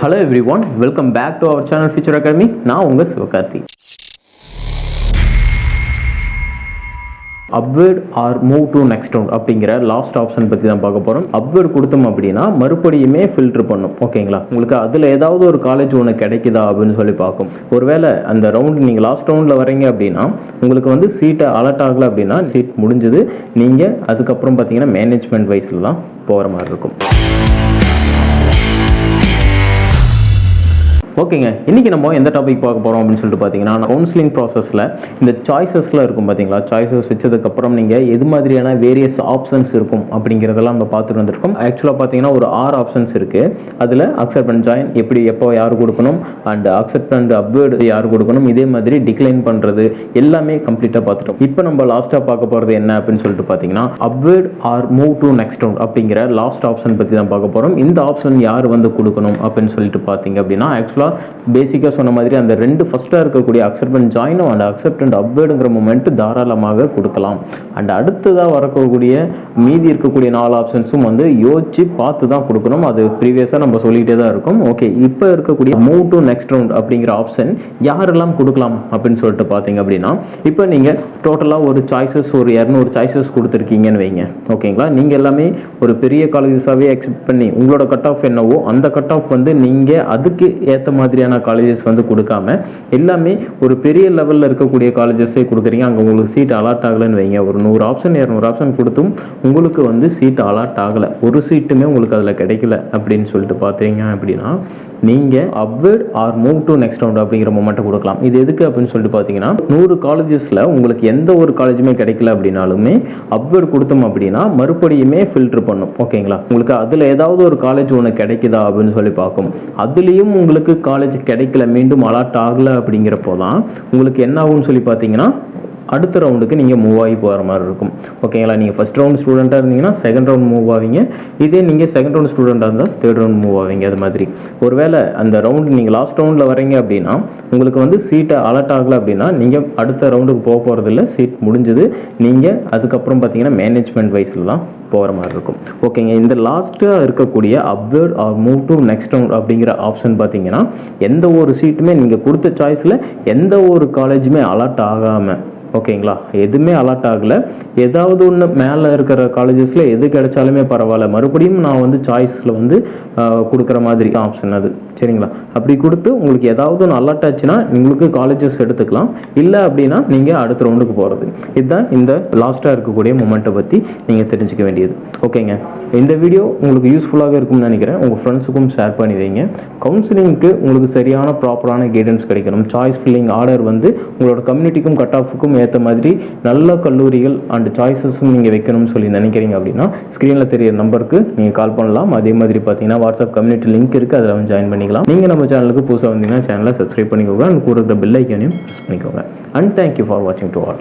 Hello everyone welcome back to our channel future academy நான் உங்கள் Sivakarthi. Upward or move to next round அப்படிங்கிற last option பற்றி தான் பார்க்க போகிறோம் அப்வேர்ட் கொடுத்தோம் அப்படின்னா மறுபடியுமே ஃபில்டர் பண்ணும். ஓகேங்களா உங்களுக்கு அதில் ஏதாவது ஒரு காலேஜ் ஒன்று கிடைக்குதா அப்படின்னு சொல்லி பார்க்கும். ஒருவேளை அந்த ரவுண்ட் நீங்கள் லாஸ்ட் ரவுண்டில் வரீங்க அப்படின்னா உங்களுக்கு வந்து சீட்டை அலர்ட் ஆகலை அப்படின்னா சீட் முடிஞ்சது. நீங்கள் அதுக்கப்புறம் பார்த்தீங்கன்னா மேனேஜ்மெண்ட் வைஸில் தான் போகிற மாதிரி இருக்கும். ஓகேங்க. இன்றைக்கி நம்ம எந்த டாபிக் பார்க்க போகிறோம் அப்படின்னு சொல்லிட்டு பார்த்தீங்கன்னா கவுன்சிலிங் ப்ராசஸில் இந்த சாய்ஸஸ்லாம் இருக்கும் பார்த்தீங்களா சாய்ஸஸ் வச்சதுக்கப்புறம் நீங்கள் எது மாதிரியான வேரியஸ் ஆப்ஷன்ஸ் இருக்கும் அப்படிங்கிறதெல்லாம் நம்ம பார்த்துட்டு வந்திருக்கோம். ஆக்சுவலாக பார்த்தீங்கன்னா ஒரு ஆறு ஆப்ஷன்ஸ் இருக்குது அதில் அக்செப்ட் அண்ட் ஜாயின் எப்படி எப்போ யார் கொடுக்கணும்? அண்ட் அக்செப்ட் அண்ட் அப்வேர்டு யார் கொடுக்கணும்? இதே மாதிரி டிக்ளைன் பண்ணுறது எல்லாமே கம்ப்ளீட்டாக பார்த்துட்டோம். இப்போ நம்ம லாஸ்ட்டாக பார்க்க போகிறது என்ன அப்படின்னு சொல்லிட்டு பார்த்தீங்கன்னா upward or move to next round அப்படிங்கிற லாஸ்ட் ஆப்ஷன் பற்றி தான் பார்க்க போகிறோம் இந்த ஆப்ஷன் யார் வந்து கொடுக்கணும் அப்படின்னு சொல்லிட்டு பார்த்தீங்க அப்படின்னா ஆக்சுவலாக பேசிக்காக சொன்ன மாதிரி அந்த ரெண்டு ஃபஸ்ட்டாக இருக்கக்கூடிய அக்செப்டன் ஜாயினும் அண்ட் அக்செப்ட் அண்ட் அப்வேர்டுங்கிற மூமெண்ட் தாராளமாக கொடுக்கலாம். அண்ட் அடுத்ததாக வரக்கூடிய மீதி இருக்கக்கூடிய நாலு ஆப்ஷன்ஸும் வந்து யோசிச்சு பார்த்து தான் கொடுக்கணும். அது ப்ரீவியஸாக நம்ம சொல்லிகிட்டே தான் இருக்கும். ஓகே இப்போ இருக்கக்கூடிய மூவ் டு நெக்ஸ்ட் ரவுண்ட் அப்படிங்கிற ஆப்ஷன் யாரெல்லாம் கொடுக்கலாம் அப்படின்னு சொல்லிட்டு பார்த்தீங்க அப்படின்னா இப்போ நீங்கள் டோட்டலாக ஒரு சாய்ஸஸ் ஒரு இரநூறு சாய்ஸஸ் கொடுத்துருக்கீங்கன்னு வைங்க. ஓகேங்களா நீங்கள் எல்லாமே ஒரு பெரிய காலேஜஸாகவே எக்ஸெப்ட் பண்ணி உங்களோட கட் ஆஃப் என்னவோ அந்த கட் ஆஃப் வந்து நீங்கள் அதுக்கு ஏற்ற மாதிரியான காலேஜஸ் வந்து கொடுக்காம எல்லாமே ஒரு பெரிய லெவலில் இருக்கக்கூடிய காலேஜஸே கொடுக்குறீங்க. அங்கே உங்களுக்கு சீட் அலாட் ஆகலைன்னு வைங்க. ஒரு நூறு ஆப்ஷன் இரநூறு ஆப்ஷன் கொடுத்தும் உங்களுக்கு வந்து சீட் அலாட் ஆகலை. ஒரு சீட்டுமே உங்களுக்கு அதில் கிடைக்கல அப்படின்னு சொல்லிட்டு பார்த்தீங்க அப்படின்னா நீங்கள் upward or move to next round அப்படிங்கிற மொமெண்ட்டை கொடுக்கலாம். இது எதுக்கு அப்படின்னு சொல்லிட்டு பார்த்தீங்கன்னா நூறு காலேஜஸில் உங்களுக்கு எந்த ஒரு காலேஜுமே கிடைக்கல அப்படின்னாலுமே அப்வேர்ட் கொடுத்தோம் அப்படின்னா மறுபடியுமே ஃபில்டர் பண்ணும். ஓகேங்களா உங்களுக்கு அதில் ஏதாவது ஒரு காலேஜ் ஒன்று கிடைக்குதா அப்படின்னு சொல்லி பார்க்கும். அதுலேயும் உங்களுக்கு காலேஜ் கிடைக்கல மீண்டும் அலாட் ஆகலை அப்படிங்கிறப்போ தான் உங்களுக்கு என்ன ஆகும்னு சொல்லி பார்த்தீங்கன்னா அடுத்த ரவுண்டுக்கு நீங்கள் மூவ் ஆகி போகிற மாதிரி இருக்கும். ஓகேங்களா நீங்கள் ஃபஸ்ட் ரவுண்ட் ஸ்டூடெண்ட்டாக இருந்தீங்கன்னா செகண்ட் ரவுண்ட் மூவ் ஆவீங்க. இதே நீங்கள் செகண்ட் ரவுண்ட் ஸ்டூடெண்ட்டாக இருந்தால் தேர்ட் ரவுண்ட் மூவ் ஆவீங்க. அது மாதிரி. ஒருவேளை அந்த ரவுண்டு நீங்கள் லாஸ்ட் ரவுண்டில் வரீங்க அப்படின்னா உங்களுக்கு வந்து சீட்டை அலர்ட் ஆகலை அப்படின்னா நீங்கள் அடுத்த ரவுண்டுக்கு போக போகிறதில்ல சீட் முடிஞ்சது. நீங்கள் அதுக்கப்புறம் பார்த்தீங்கன்னா மேனேஜ்மெண்ட் வைஸில் தான் போகிற மாதிரி இருக்கும். ஓகேங்க இந்த லாஸ்ட்டாக இருக்கக்கூடிய upward or move to next round அப்படிங்கிற ஆப்ஷன் பார்த்தீங்கன்னா எந்த ஒரு சீட்டுமே நீங்கள் கொடுத்த சாய்ஸில் எந்த ஒரு காலேஜுமே அலர்ட் ஆகாமல் ஓகேங்களா? எதுவுமே அலாட் ஆகலை. ஏதாவது ஒன்று மேலே இருக்கிற காலேஜஸில் எது கிடைச்சாலுமே பரவாயில்ல. மறுபடியும் நான் வந்து சாய்ஸில் வந்து கொடுக்குற மாதிரி ஆப்ஷன் அது. சரிங்களா? அப்படி கொடுத்து உங்களுக்கு ஏதாவது ஒன்று அலர்ட் ஆச்சுன்னா உங்களுக்கு காலேஜஸ் எடுத்துக்கலாம். இல்லை அப்படின்னா நீங்கள் அடுத்த ரவுண்டுக்கு போகிறது இதுதான் இந்த லாஸ்ட்டாக இருக்கக்கூடிய மூமெண்ட்டை பற்றி நீங்கள் தெரிஞ்சுக்க வேண்டியது. ஓகேங்க இந்த வீடியோ உங்களுக்கு யூஸ்ஃபுல்லாக இருக்கும்னு நினைக்கிறேன். உங்கள் ஃப்ரெண்ட்ஸுக்கும் ஷேர் பண்ணி வைங்க. கவுன்சிலிங்க்கு உங்களுக்கு சரியான ப்ராப்பரான கைடன்ஸ் கிடைக்கணும். சாய்ஸ் ஃபில்லிங் ஆர்டர் வந்து உங்களோட கம்யூனிட்டிக்கும் கட் ஆஃபுக்கும் ஏற்ற மாதிரி நல்ல கல்லூரிகள் அண்ட் சாய்ஸஸும் நீங்கள் வைக்கணும்னு சொல்லி நினைக்கிறீங்க அப்படின்னா ஸ்க்ரீனில் தெரியிற நம்பருக்கு நீங்கள் கால் பண்ணலாம். அதே மாதிரி பார்த்தீங்கன்னா வாட்ஸ்அப் கம்யூனிட்டி லிங்க் இருக்குது அதில் வந்து ஜாயின் பண்ணி பண்ணிக்கலாம். நீங்கள் நம்ம சேனலுக்கு புதுசாக வந்தீங்கன்னா சேனலை சப்ஸ்கிரைப் பண்ணிக்கோங்க. அண்ட் கூட இருக்கிற பெல் ஐக்கானையும் ப்ரெஸ் பண்ணிக்கோங்க அண்ட் தேங்க்யூ ஃபார் வாட்சிங் டு ஆல்